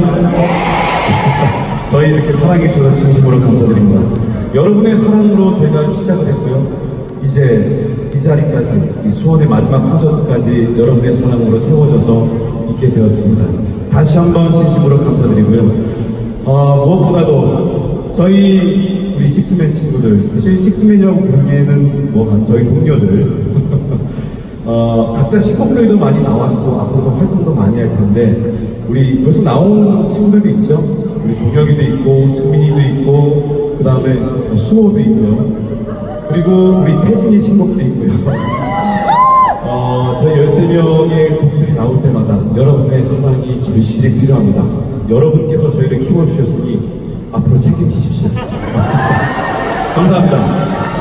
맞죠? 저희 이렇게 사랑해 주셔서 진심으로 감사드립니다. 여러분의 사랑으로 저희가 시작을 했고요. 이제 이 자리까지, 이 수원의 마지막 콘서트까지 여러분의 사랑으로 채워져서 있게 되었습니다. 다시 한번 진심으로 감사드리고요. 어, 무엇보다도 저희 우리 식스맨 친구들, 사실 식스맨이라고 부르기에는 뭐한 저희 동료들 어, 각자 시곡들도 많이 나왔고 앞으로도 활동도 많이 할 텐데 우리 벌써 나온 친구들도 있죠. 우리 종혁이도 있고 승민이도 있고 그 다음에 수호도 있고요. 그리고 우리 태진이 신곡도 있고요. 어, 저희 13명의 곡들이 나올 때마다 여러분의 사랑이 절실히 필요합니다. 여러분께서 저희를 키워주셨으니 앞으로 책임지십시오. 감사합니다.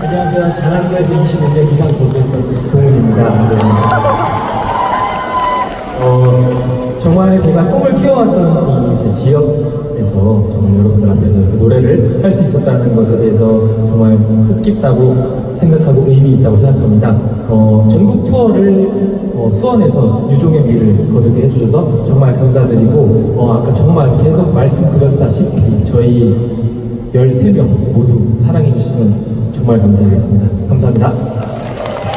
안녕하세요. 장안가에서 20년 이상 도전했던 공훈입니다. 네. 어, 정말 제가 꿈을 키워왔던 이제 지역에서 정말 여러분들 앞에서 그 노래를 할 수 있었다는 것에 대해서 정말 뜻깊다고 생각하고 의미 있다고 생각합니다. 어, 전국 투어를 어, 수원에서 유종의 미를 거두게 해주셔서 정말 감사드리고 어, 아까 정말 계속 말씀드렸다시피 저희 13명 모두 사랑해주시면 정말 감사하겠습니다. 감사합니다.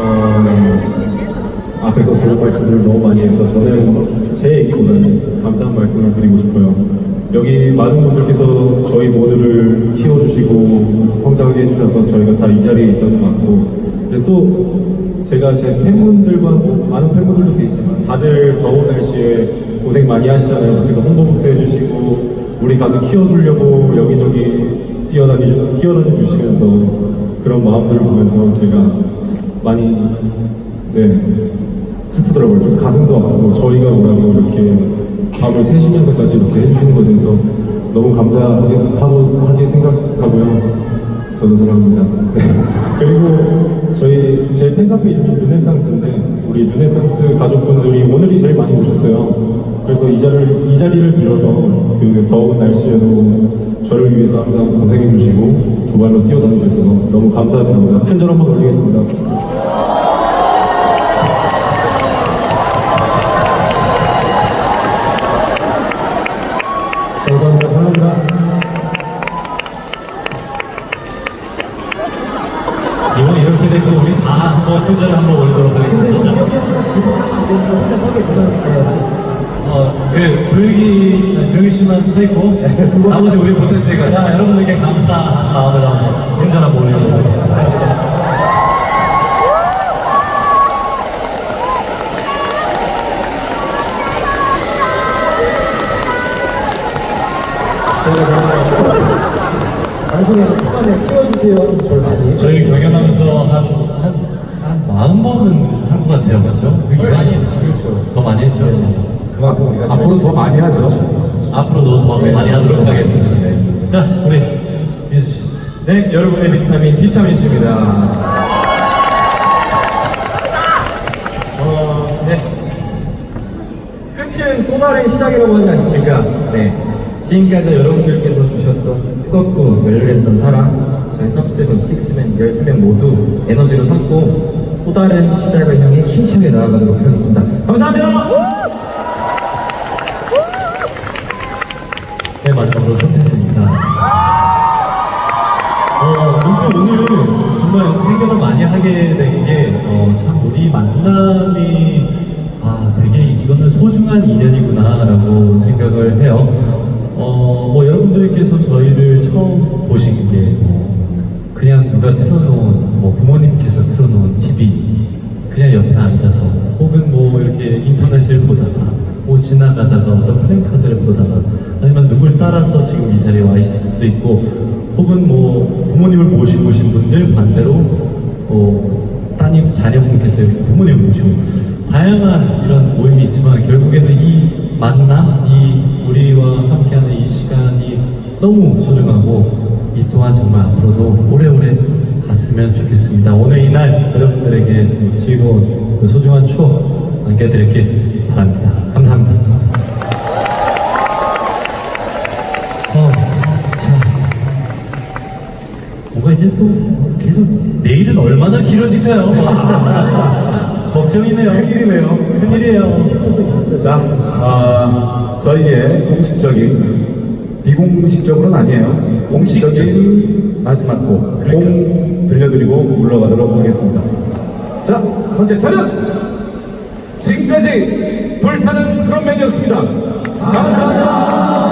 어, 네. 앞에서 좋은 말씀들을 너무 많이 해서 저는 제 얘기보다는 감사한 말씀을 드리고 싶어요. 여기 많은 분들께서 저희 모두를 키워주시고 성장하게 해주셔서 저희가 다 이 자리에 있던 것 같고 또 제가 제 팬분들과 많은 팬분들도 계시지만 다들 더운 날씨에 고생 많이 하시잖아요. 그래서 홍보부스 해주시고 우리 가수 키워주려고 여기저기 뛰어다니, 뛰어다니 주시면서 그런 마음들을 보면서 제가 많이 네 슬프더라고요. 좀 가슴도 아프고 저희가 뭐라고 이렇게 밤을 새시면서까지 이렇게 해주시는 것에 대해서 너무 감사하게 하고 하게 생각하고요. 저도 사랑합니다. 네. 그리고 저희 제 팬카페 이름이 르네상스인데 우리 르네상스 가족분들이 오늘이 제일 많이 오셨어요. 그래서 이 자리를 이 자리를 빌어서 그 더운 날씨에도 저를 위해서 항상 고생해 주시고 두 발로 뛰어다니 주셔서 너무 감사드립니다. 큰절 한번 올리겠습니다. 이번 이렇게 되고 우리 다 한번 표절을 한번 올리도록 하겠습니다. 어, 그 조용히 조용히 씨만 서 있고 나머지 우리 못했으니까 자, 여러분들께 감사한 마음으로 한번 표절 한번 올리도록 하겠습니다. 방송에 키워주세요. 많이. 저희 경연하면서 한 한 한 마흔 번은 한 것 같아요, 그렇죠? 많이 했죠. 그렇죠. 더 많이 했죠. 그만큼 우리가 앞으로 더 많이 하죠. 앞으로도 더 많이 하도록 하겠습니다. 자, 우리 민수 씨. 네, 여러분의 비타민 비타민입니다. 어, 네. 끝은 또 다른 시작이라고 하지 않습니까? 네. 지금까지 여러분들께서 뜨겁고 열렬했던 사랑, 저희 탑세븐, 식스맨, 13명 모두 에너지로 삼고 또 다른 시작을 향해 힘차게 나아가도록 하겠습니다. 감사합니다! 네, 마지막으로 선택입니다. 어, 문득 오늘 정말 생각을 많이 하게 된 게, 어, 참 우리 만남이, 아, 되게 이거는 소중한 인연이구나라고 생각을 해요. 어, 뭐 여러분들께서 저희를 처음 보신 게, 뭐, 그냥 누가 틀어놓은, 뭐 부모님께서 틀어놓은 TV, 그냥 옆에 앉아서, 혹은 뭐 이렇게 인터넷을 보다가, 뭐 지나가다가 어떤 플랜카드를 보다가, 아니면 누굴 따라서 지금 이 자리에 와 있을 수도 있고, 혹은 뭐 부모님을 모시고 오신 분들 반대로 어, 따님 자녀분께서 부모님을 모시고 다양한 이런 모임이 있지만 결국에는 이 만남, 이 우리와 함께하는 이 시간이 너무 소중하고 이 또한 정말 앞으로도 오래오래 갔으면 좋겠습니다. 오늘 이날 여러분들에게 정말 즐거운 그 소중한 추억 안겨드리길 바랍니다. 감사합니다. 어, 자, 이제 또 계속 내일은 얼마나 길어질까요? 와, 걱정이네요. 큰일이네요. 큰일이에요. 자, 아, 저희의 공식적인 비공식적으로는 아니에요. 공식적인 마지막 곡, 공 들려드리고 물러가도록 하겠습니다. 자, 첫 번째 차렷! 지금까지 불타는 트럼펫이었습니다. 감사합니다.